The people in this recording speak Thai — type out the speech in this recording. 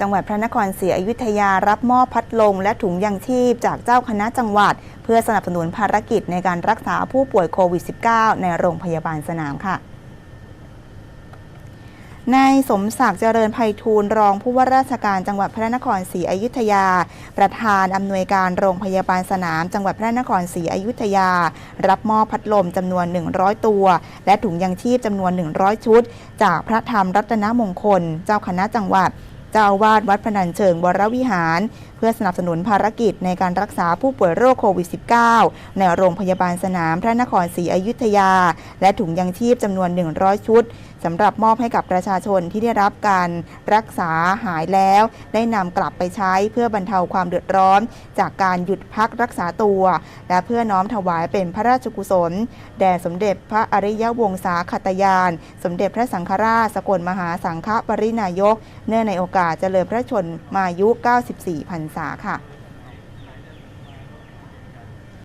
จังหวัดพระนครศรีอยุธยารับมอบพัดลมและถุงยางชีพจากเจ้าคณะจังหวัด เพื่อสนับสนุนภารกิจในการรักษาผู้ป่วยโควิด -19 ในโรงพยาบาลสนามค่ะนายสมศักดิ์เจริญไพฑูรย์รองผู้ว่าราชการจังหวัดพระนครศรีอยุธยา ประธานอำนวยการโรงพยาบาลสนาม จังหวัดพระนครศรีอยุธยา รับมอบพัดลมจำนวน 100 ตัว และถุงยางชีพจำนวน 100 ชุด จากพระธรรมรัตนมงคล เจ้าคณะจังหวัด เจ้าอาวาสวัดพนัญเชิงวรวิหาร เพื่อสนับสนุนภารกิจในการรักษาผู้ป่วยโรคโควิด -19 ในโรงพยาบาลสนามพระนครศรีอยุธยา และถุงยางชีพจำนวน 100 ชุดสำหรับมอบให้กับประชาชนที่ได้รับการรักษาหายแล้ว ได้นำกลับไปใช้เพื่อบรรเทาความเดือดร้อน จากการหยุดพักรักษาตัว และเพื่อน้อมถวายเป็นพระราชกุศล แด่สมเด็จพระอริยวงศาขตยาน สมเด็จพระสังฆราชสกลมหาสังฆปรินายก เนื่องในโอกาสเจริญพระชนมายุ 94 พรรษาค่ะ